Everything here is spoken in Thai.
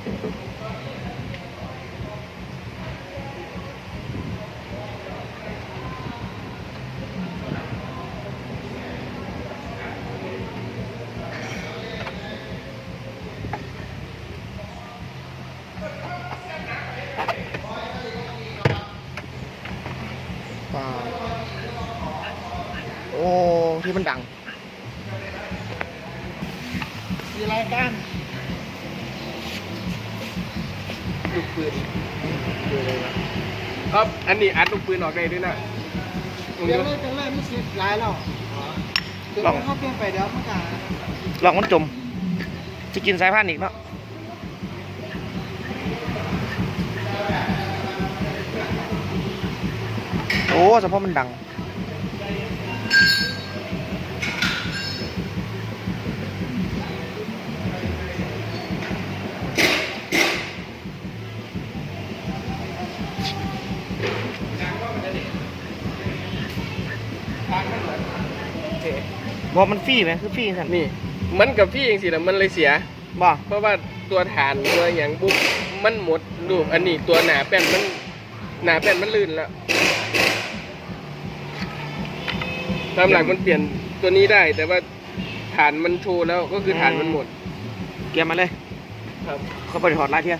ว้าโอ้ ที่มันดังมีรายการ ลูกปืนดูเลยนะครับอันนี้อัดลูกปืนออกได้ด้วยนะเปลี่ยนเลยเปลี่ยนเลยไม่สิหลายแล้วเดี๋ยวเขาเปลี่ยนไปเดี๋ยวมันก็ลองมันจมจะกินสายพันธุ์อีกเนาะโอ้เฉพาะมันดัง บอกมันฟรีไหมคือฟรีสันนี่ มันกับพี่เองสินะมันเลยเสีย บอกเพราะว่าตัวฐานตัวอย่างบุ๊บมันหมดดูอันนี้ตัวหนาแป้นมันหนาแป้นมันลื่นแล้วตามหลักมันเปลี่ยนตัวนี้ได้ แต่ว่าฐานมันโชว์แล้วก็คือฐานมันหมด เกียร์มาเลย ครับ เขาบริหารลายเทีย